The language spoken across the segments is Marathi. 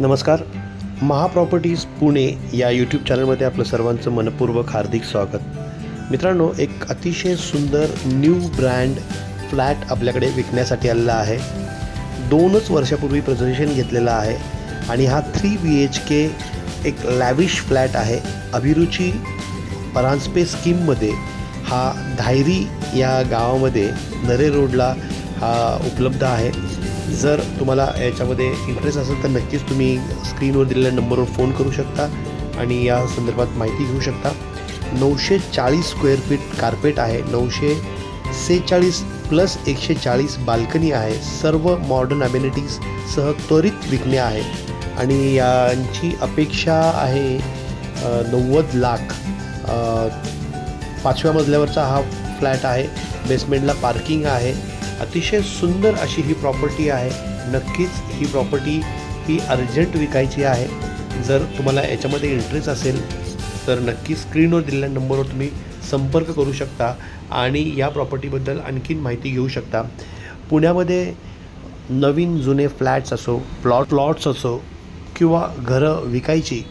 नमस्कार. महाप्रॉपर्टीज पुणे या यूट्यूब चॅनलमध्ये आपलं सर्वांचं मनपूर्वक हार्दिक स्वागत. मित्रांनो एक अतिशय सुंदर न्यू ब्रँड फ्लॅट आपल्याकडे विकण्यासाठी आलेला आहे. दोनच वर्षापूर्वी प्रेझेंटेशन घेतलेला आहे आणि हा थ्री बी एच के एक लॅविश फ्लॅट आहे. अभिरुची परांजपे स्कीममध्ये हा धायरी या गावामध्ये नरे रोडला हा उपलब्ध आहे. जर तुम्हाला याच्यामध्ये इंटरेस्ट असेल तर नक्कीच तुम्ही स्क्रीनवर दिलेल्या नंबरवर फोन करू शकता आणि या संदर्भात माहिती घेऊ शकता. नऊशे चाळीस स्क्वेअर फीट कार्पेट आहे. नऊशे सेहेचाळीस प्लस एकशे चाळीस बाल्कनी आहे. सर्व मॉडर्न अम्युनिटीज सह त्वरित विकणे आहे. आणि यांची अपेक्षा आहे नव्वद लाख. पाचव्या मजल्यावरचा हा फ्लॅट आहे. बेसमेंटला पार्किंग आहे. अतिशय सुंदर अशी ही प्रॉपर्टी आहे. नक्कीच ही प्रॉपर्टी ही अर्जंट विकायची आहे. जर तुम्हाला याच्यामध्ये इंटरेस्ट असेल तर नक्की स्क्रीनवर दिलेल्या नंबरवर तुम्ही संपर्क करू शकता आणि या प्रॉपर्टीबद्दल आणखीन माहिती घेऊ शकता. पुण्यामध्ये नवीन जुने फ्लॅट्स असो प्लॉट प्लॉट्स असो किंवा घरं विकायची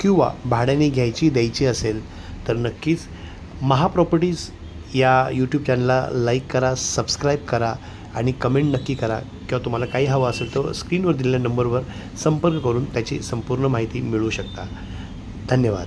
किंवा भाड्याने घ्यायची द्यायची असेल तर नक्कीच महाप्रॉपर्टीज या यूट्यूब चॅनलला लाईक करा सबस्क्राईब करा आणि कमेंट नक्की करा. किंवा तुम्हाला काही हवं असेल तर स्क्रीनवर दिलेल्या नंबरवर संपर्क करून त्याची संपूर्ण माहिती मिळवू शकता. धन्यवाद.